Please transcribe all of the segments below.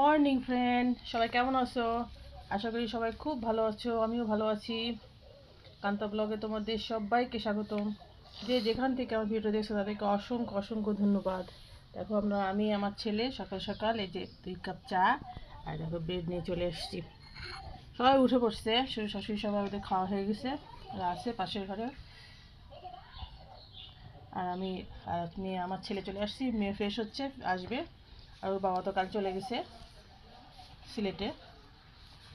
Morning friend সবাই কেমন আছো? আশা করি সবাই খুব ভালো আছো, আমিও ভালো আছি। কান্তা ব্লগে তোমাদের সবাইকে স্বাগতম। যে যেখান থেকে আমার ভিডিও দেখছ, তাদেরকে অসংখ্য অসংখ্য ধন্যবাদ। দেখো আমরা, আমি, আমার ছেলে সকাল সকাল এই যে দুই কাপ চা আর দেখো বেড নিয়ে চলে এসেছি। সবাই উঠে পড়ছে, শ্বশুর শাশুড়ি সবাই ওদের খাওয়া হয়ে গেছে। আর আছে পাশের ঘরে। আর আমি, আর আমার ছেলে চলে আসছি, মেয়ে ফ্রেশ হচ্ছে, আসবে। আর ওর বাবা তো কাল চলে গেছে। সিলেটে।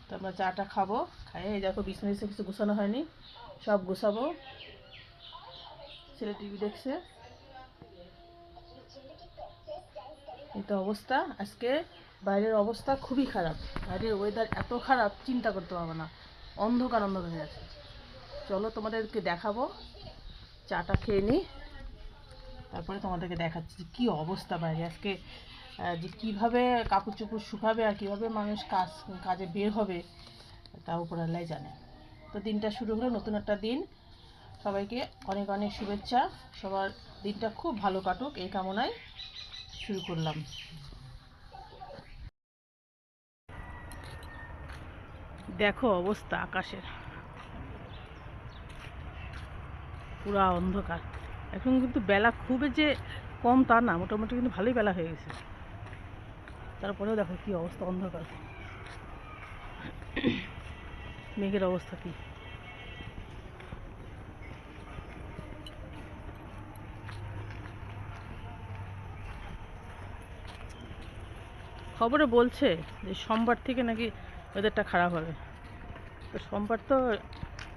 তো আমরা চাটা খাব, খাইয়ে এই দেখো বিছনা বিছনা কিছু গুছানো হয়নি, সব গুছাবো। ছেলে টিভি দেখছে। এই তো অবস্থা। আজকে বাইরের অবস্থা খুবই খারাপ। বাইরের ওয়েদার এত খারাপ, চিন্তা করতে পারবে না। অন্ধকার অন্ধকার হয়ে আছে। চলো তোমাদেরকে দেখাবো। চাটা খেয়ে নিই তারপরে তোমাদেরকে দেখাচ্ছি কী অবস্থা বাইরে। আজকে যে কীভাবে কাপড় চোপড় শুকাবে আর কীভাবে মানুষ কাজ, কাজে বের হবে, তা উপর আল্লাহ জানে। তো দিনটা শুরু হলো নতুন একটা দিন। সবাইকে অনেক অনেক শুভেচ্ছা। সবার দিনটা খুব ভালো কাটুক, এই কামনায় শুরু করলাম। দেখো অবস্থা আকাশের। পুরা অন্ধকার। এখন কিন্তু বেলা খুবই যে কম তা না, মোটামুটি কিন্তু ভালোই বেলা হয়ে গেছে। তারপরেও দেখো কি অবস্থা, অন্ধকার। মেঘের অবস্থা কি? খবরে বলছে যে সোমবার থেকে নাকি ওয়েদারটা খারাপ হবে। তো সোমবার তো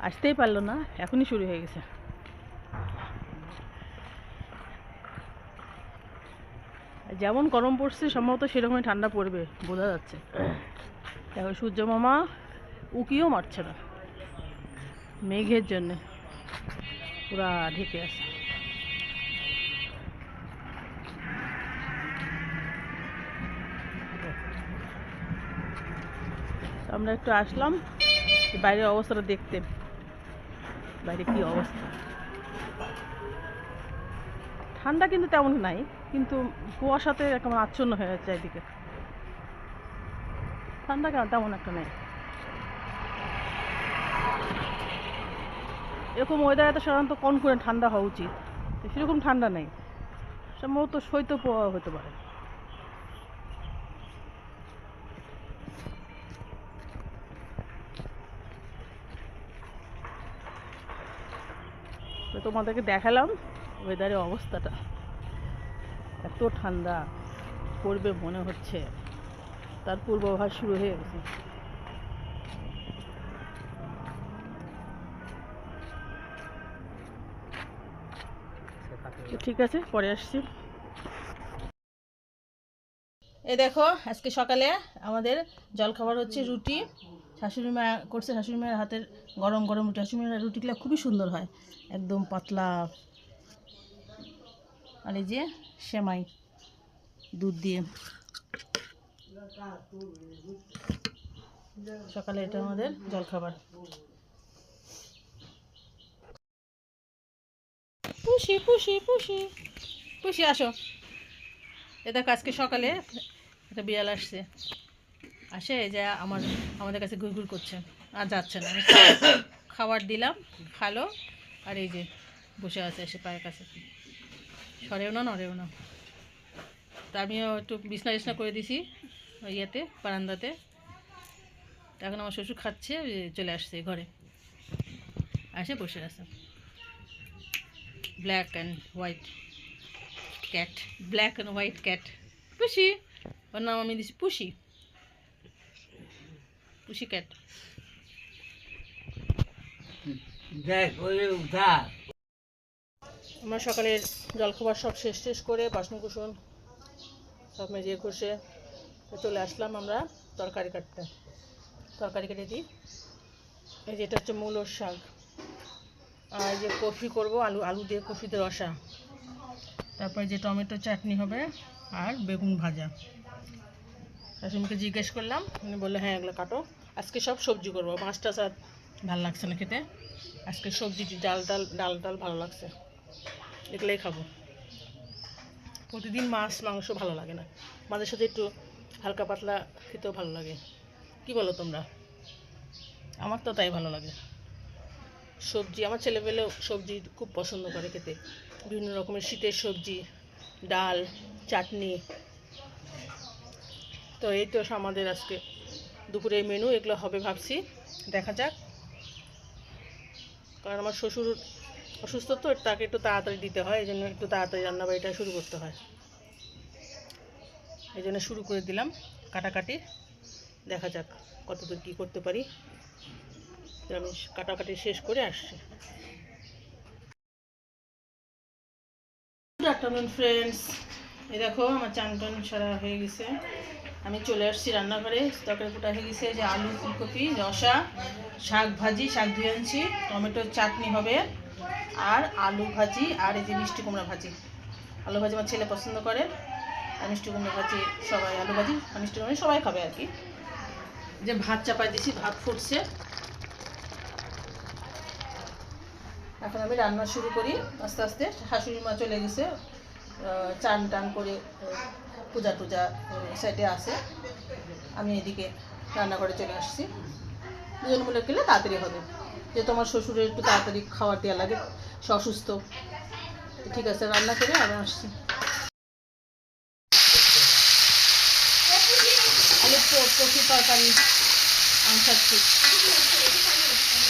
আসতেই পারল না, এখনই শুরু হয়ে গেছে। যেমন গরম পড়ছে, সম্ভবত সেরকমই ঠান্ডা পড়বে, বোঝা যাচ্ছে। দেখো, সূর্য মামা উকিও মারছে না। মেঘের জন্যে পুরা ঢেকে আছে। আমরা একটু আসলাম, বাইরের অবস্থাটা দেখতে। বাইরে কি অবস্থা? ঠান্ডা কিন্তু তেমন নাই। কিন্তু কুয়াশাতে কেমন আচ্ছন্ন হয়ে যাচ্ছে এদিকে। ঠান্ডা কেন তেমন একটা নেই। এরকম ওয়েদারে তো সাধারণত কন করে ঠান্ডা হওয়া উচিত? সেরকম ঠান্ডা নেই। সম্ভবত শৈত্য প্রবাহ হতে পারে। তোমাদেরকে দেখালাম ওয়েদারের অবস্থাটা। এত ঠান্ডা পড়বে মনে হচ্ছে। তার পূর্বাভাস শুরু হয়ে গেছে। ঠিক আছে, পরে আসছি। এ দেখো, আজকে সকালে আমাদের জলখাবার হচ্ছে রুটি। শাশুড়ি মা করছে, শাশুড়ি মায়ের হাতের গরম গরম রুটি। শাশুড়ি মায়ের রুটিগুলো খুবই সুন্দর হয়। একদম পাতলা। আর এই যে সেমাই, দুধ দিয়ে। সকালে এটা আমাদের জলখাবার। পুষি পুষি পুষি। পুষি, আসো। এ দেখো, আজকে সকালে একটা বিড়াল আসছে। আসে যে আমার, আমাদের কাছে ঘুরঘুর করছে। আর যাচ্ছে না। খাবার দিলাম, খালো, আর এই যে বসে আছে, এসে পায়ের কাছে। সরেও না, নড়েও না। তা আমিও একটু বিছনা বিছনা করে দিছি, ওই ইয়েতে, বারান্দাতে। এখন আমার শ্বশুর খাচ্ছে চলে আসছে ঘরে। আসে বসে আছে। Black and white cat black and white cat পুষি, ওর নাম আমি দিছি পুষি। পুষি ক্যাট দেখ ওই উঠা আমরা সকালের জলখাবার সব শেষ শেষ করে বাসন কুসন সব মেজে ঘষে চলে আসলাম আমরা তরকারি কাটতে। তরকারি কেটে দিই। এই যে এটা হচ্ছে মূলোর শাক। আর যে কফি করব, আলু আলু দিয়ে কফিতে রসা। তারপরে যে টমেটো চাটনি হবে আর বেগুন ভাজা। শাশুড়িকে জিজ্ঞেস করলাম, উনি বলল হ্যাঁ এগুলো কাটো। আজকে সব সবজি করব। মাছ টাছ আর ভালো লাগছে না খেতে। আজকে সবজি, ডাল ডাল ডাল ডাল ভালো লাগছে। এগুলোই খাব। প্রতিদিন মাছ, মাংস ভালো লাগে না। মাঝে সাথে একটু হালকা পাতলা খেতেও ভালো লাগে। কি বলো তোমরা? আমার তো তাই ভালো লাগে। সবজি, আমার ছেলেপেলেও সবজি খুব পছন্দ করে খেতে। বিভিন্ন রকমের শীতের সবজি, ডাল, চাটনি। তো এই তো আমাদের আজকে দুপুরের মেনু এগুলো হবে ভাবছি। দেখা যাক। কারণ আমার শ্বশুর অসুস্থ তো, তাকে একটু তাড়াতাড়ি দিতে হয় এই জন্য একটু তাড়াতাড়ি রান্নাবাড়িটা শুরু করতে হয়। এই জন্য শুরু করে দিলাম কাটাকাটি। দেখা যাক কতদূর কী করতে পারি। আমি কাটাকাটি শেষ করে আসছি। গুড আফটারনুন ফ্রেন্ডস এই দেখো, আমার চান টান সারা হয়ে গেছে। আমি চলে আসছি রান্নাঘরে। তরকারি কোটা হয়ে গেছে যে আলু ফুলকপি, রসা, শাক ভাজি, শাক ধুয়ে আনছি। টমেটোর চাটনি হবে। আর আলু ভাজি আর এই যে মিষ্টি কুমড়া ভাজি। আলু ভাজি আমার ছেলে পছন্দ করে, আর মিষ্টি কুমড়া ভাজি সবাই, আলু ভাজি আর মিষ্টি কুমড়া সবাই খাবে আর কি। যে ভাত চাপাই দিছি ভাত ফুটছে। এখন আমি রান্না শুরু করি, আস্তে আস্তে। শাশুড়ি মা চলে গেছে চান টান করে পূজা টুজা সাইডে আছে। আমি এদিকে রান্না করে চলে আসছি। দুজন মিলে গেলে তাড়াতাড়ি হবে। যেহেতু আমার শ্বশুরের একটু তাড়াতাড়ি খাবার দেওয়া লাগে, সে অসুস্থ। ঠিক আছে, রান্না করে আমি আসছি। আলু কচি তরকারি আনসাচ্ছি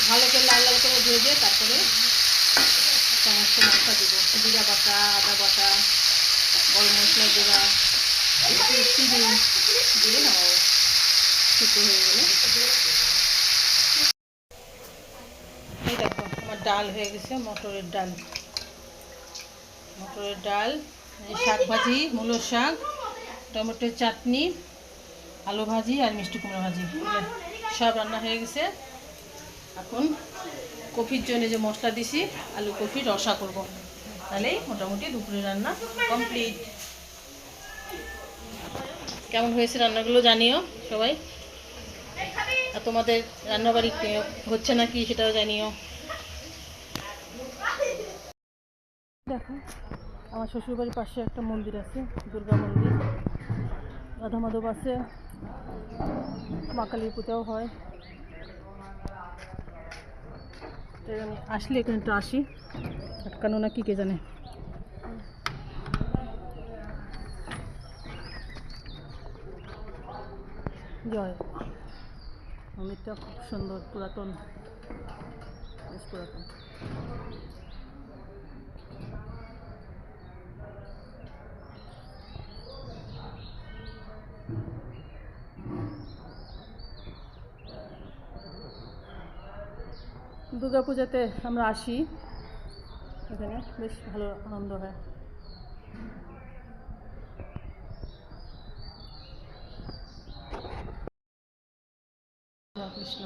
ভালো করে লাল লাল করে ভেজে তারপরে সমস্ত মশলা দিব। জিরা বাটা, আদা বাটা, গরম মশলা একটু চিনি দিয়ে নামাবো সিদ্ধ হয়ে গেলে এই দেখো আমার ডাল হয়ে গেছে, মটরের ডাল। মটরের ডাল শাক ভাজি, মূলো শাক টমেটোর চাটনি, আলু ভাজি আর মিষ্টি কুমড়া ভাজি। সব রান্না হয়ে গেছে। এখন কফির জন্য যে মশলা দিছি, আলু কফি রসা করব। তাহলেই মোটামুটি দুপুরে রান্না কমপ্লিট। কেমন হয়েছে রান্নাগুলো জানিও সবাই। আর তোমাদের রান্নাবাড়ি হচ্ছে নাকি সেটাও জানিও। দেখো, আমার শ্বশুরবাড়ির পাশে একটা মন্দির আছে, দুর্গা মন্দির। রাধা মাধব আছে, মা কালীর পূজাও হয়। আমি আসলে এখানে একটু আসি, আটকানো না কি কে জানে। জয়। মন্দিরটা খুব সুন্দর, পুরাতন, বেশ পুরাতন। দুর্গা পূজাতে আমরা আসি। এখানে বেশ ভালো আনন্দ হয়। কৃষ্ণ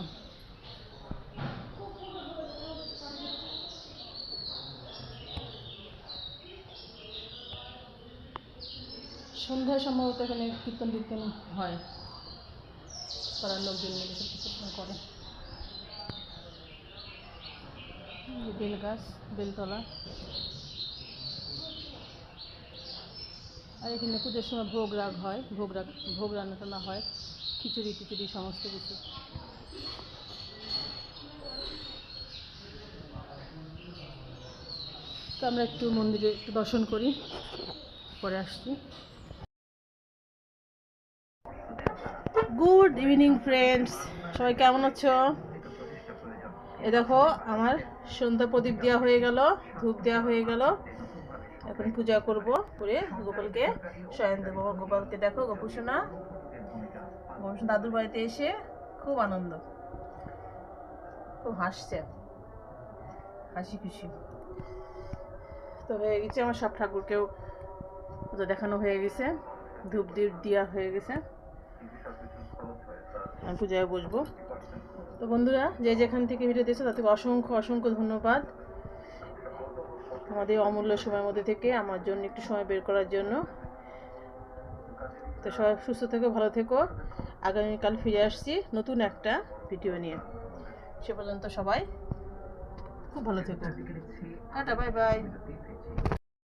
সন্ধ্যায় সম্ভবত এখানে কীর্তন টীর্তন হয়। পাড়ার লোকজন মিলে সব কীর্তন করে এই যে বেল গাছ, বেলতলা। আর এখানে পুজোর সময় ভোগ রাগ হয় ভোগ রাগ ভোগ রান্না টান্না হয়, খিচুড়ি টিচুড়ি, সমস্ত কিছু। তো আমরা একটু মন্দিরে একটু দর্শন করি, পরে আসছি। গুড ইভিনিং ফ্রেন্ডস সবাই কেমন আছো? এ দেখো, আমার সন্ধ্যা প্রদীপ দেওয়া হয়ে গেল, ধূপ দেওয়া হয়ে গেল। এখন পূজা করব করে গোপালকে শয়ন দেবো। গোপালকে দেখো গোপুসোনা গোপুসোনা দাদুর বাড়িতে এসে খুব আনন্দ, খুব হাসছে, হাসি খুশি। তো হয়ে গেছে আমার সব ঠাকুরকেও পুজো দেখানো হয়ে গেছে, ধূপ দ্বীপ দেওয়া হয়ে গেছে। আমি পূজায় বসবো। তো বন্ধুরা যে যেখান থেকে ভিডিও দিয়েছে তাদেরকে অসংখ্য অসংখ্য ধন্যবাদ। আমাদের অমূল্য সময়ের মধ্যে থেকে আমার জন্য একটু সময় বের করার জন্য। তো সবাই সুস্থ থেকো ভালো থেকো। আগামীকাল ফিরে আসছি নতুন একটা ভিডিও নিয়ে। সে পর্যন্ত সবাই খুব ভালো থেকো। Tata bye bye.